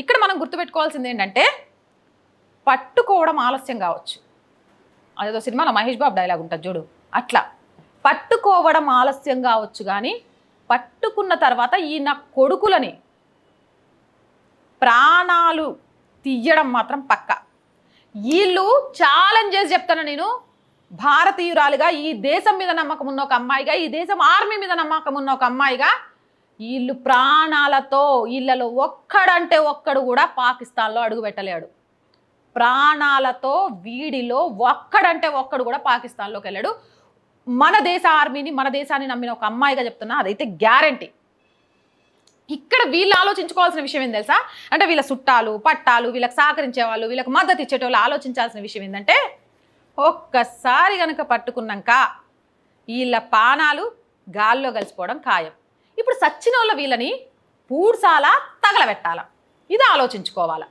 ఇక్కడ మనం గుర్తుపెట్టుకోవాల్సింది ఏంటంటే పట్టుకోవడం ఆలస్యం కావచ్చు. అదేదో సినిమాలో మహేష్ బాబు డైలాగ్ ఉంటుంది చూడు. అట్లా. పట్టుకోవడం ఆలస్యం కావచ్చు కానీ పట్టుకున్న తర్వాత ఈ నా కొడుకులని ప్రాణాలు తీయడం మాత్రం పక్క. వీళ్ళు ఛాలెంజ్ చేసి చెప్తాను నేను. భారతీయురాలుగా ఈ దేశం మీద నమ్మకం ఉన్న ఒక అమ్మాయిగా ఈ దేశం ఆర్మీ మీద నమ్మకం ఉన్న ఒక అమ్మాయిగా వీళ్ళు ప్రాణాలతో వీళ్ళలో ఒక్కడంటే ఒక్కడు కూడా పాకిస్తాన్లో అడుగుపెట్టలేడు ప్రాణాలతో వీడిలో ఒక్కడంటే ఒక్కడు కూడా పాకిస్తాన్లోకి వెళ్ళాడు. మన దేశ ఆర్మీని మన దేశాన్ని నమ్మిన ఒక అమ్మాయిగా చెప్తున్నా అదైతే గ్యారంటీ. ఇక్కడ వీళ్ళు ఆలోచించుకోవాల్సిన విషయం ఏం తెలుసా? అంటే వీళ్ళ చుట్టాలు పట్టాలు వీళ్ళకి సహకరించే వాళ్ళు వీళ్ళకి మద్దతు ఇచ్చేటోళ్ళు ఆలోచించాల్సిన విషయం ఏంటంటే ఒక్కసారి కనుక పట్టుకున్నాక వీళ్ళ పానాలు గాల్లో కలిసిపోవడం ఖాయం. ఇప్పుడు సచ్చిన వాళ్ళ వీళ్ళని పూర్సాలా తగలబెట్టాలా? ఇది ఆలోచించుకోవాలా?